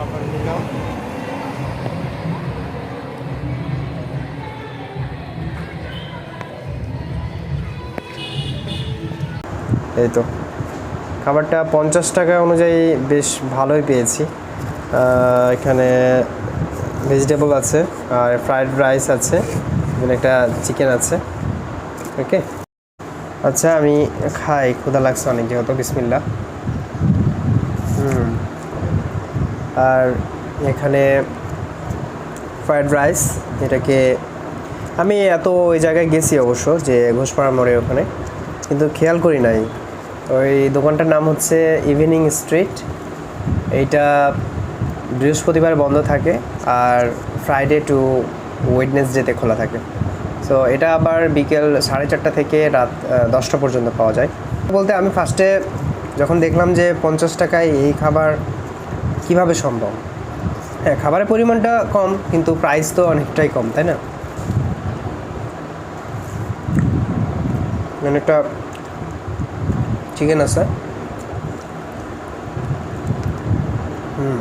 খাবার নিলাম এই তো। খাবারটা পঞ্চাশ টাকা অনুযায়ী বেশ ভালোই পেয়েছি। এখানে ভেজিটেবল আছে আর ফ্রাইড রাইস আছে, এখানে একটা চিকেন আছে। ওকে আচ্ছা আমি খাই, ক্ষুধা লাগছে অনেক যেহেতু বিসমিল্লা হুম। আর এখানে ফ্রায়েড রাইস এটাকে আমি এত ওই জায়গায় গেছি অবশ্য যে ঘোষপাড়া মোড়ের ওখানে, কিন্তু খেয়াল করি নাই। ওই দোকানটার নাম হচ্ছে ইভিনিং স্ট্রিট এইটা বৃহস্পতিবার বন্ধ থাকে আর ফ্রাইডে টু ওয়েডনেসডেতে খোলা থাকে। সো এটা আবার বিকেল সাড়ে চারটা থেকে রাত দশটা পর্যন্ত পাওয়া যায়। বলতে আমি ফার্স্টে যখন দেখলাম যে পঞ্চাশ টাকায় এই খাবার কীভাবে সম্ভব? হ্যাঁ খাবারের পরিমাণটা কম, কিন্তু প্রাইস তো অনেকটাই কম, তাই না? অনেকটা চিকেন আছে। হুম।